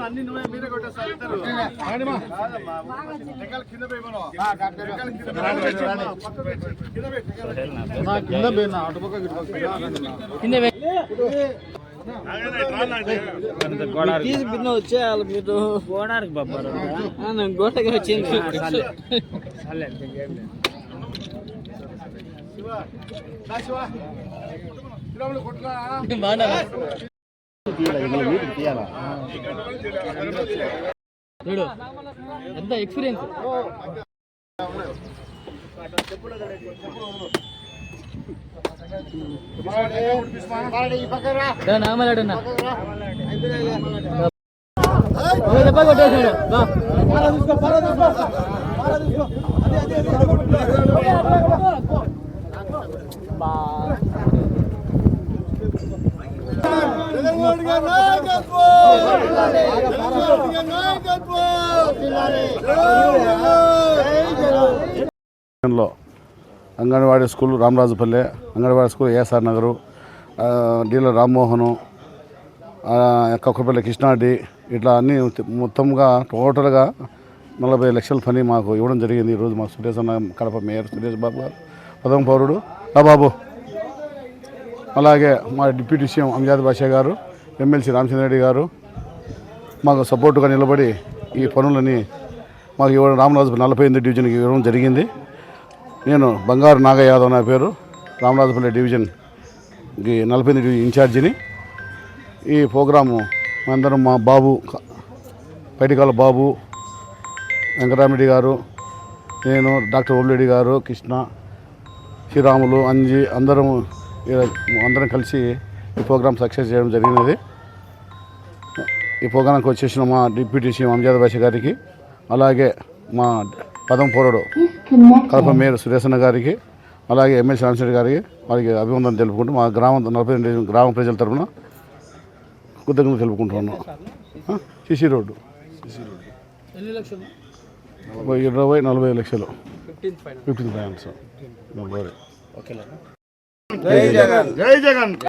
అన్ని నువ్వే మీరే కొట్టేస్తారు ఇద్దరు. కింద పోయినా అటుపక్క బిన్న వచ్చేయాలి మీరు. గోడానికి బాబారు గోటకి వచ్చింది. చూడు ఎంత ఎక్స్పీరియన్స్ దెబ్బ జగన్మోహన్ గారి నాయకత్వం జగన్మోహన్ గారి నాయకత్వం లో anganwadi school Ramarajupalle anganwadi school ASR Nagar dealer Rammohan Kakkapalli Krishnareddy ఇట్లా అన్నీ మొత్తంగా టోటల్గా నలభై లక్షల పని మాకు ఇవ్వడం జరిగింది. ఈరోజు మా సురేష్ అన్న కడప మేయర్ సురేష్ బాబు గారు ప్రథమ పౌరుడు. రా బాబు. అలాగే మా డిప్యూటీ సీఎం అంజాద్ బాషా గారు ఎమ్మెల్సీ రామచంద్రరెడ్డి గారు మాకు సపోర్టుగా నిలబడి ఈ పనులని మాకు ఇవ్వడం రామరాజు నలభై ఎనిమిది డివిజన్కి ఇవ్వడం జరిగింది. నేను బంగారు నాగ యాదవ్ నా పేరు. రామరాజపల్లి డివిజన్కి నలభై ఎనిమిది డివిజన్ ఇన్ఛార్జిని. ఈ ప్రోగ్రాము అందరం మా బాబు పైటికాల బాబు వెంకటరామిరెడ్డి గారు నేను డాక్టర్ ఓబిరెడ్డి గారు కృష్ణ శ్రీరాములు అంజి అందరం అందరం కలిసి ఈ ప్రోగ్రామ్ సక్సెస్ చేయడం జరిగినది. ఈ ప్రోగ్రాంకి వచ్చేసిన మా డిప్యూటీ సీఎం అంజాద్ భాష గారికి అలాగే మా పదం పౌరుడు కడప మేయర్ సురేశన్న గారికి అలాగే ఎమ్మెల్సీ రామచంద్ర గారికి వారికి అభివందన తెలుపుకుంటూ మా గ్రామం నలభై రెండు గ్రామ ప్రజల తరఫున కృతజ్ఞతలు తెలుపుకుంటున్నాను ఆ, సిసి రోడ్డు. ఎన్ని లక్షలు? ఓ ఇరవై నలభై లక్షలు. ఫిఫ్టీన్ ఫైవ్ ఫైనాన్స్ ఓకేనా? జై జగన్. జై జగన్.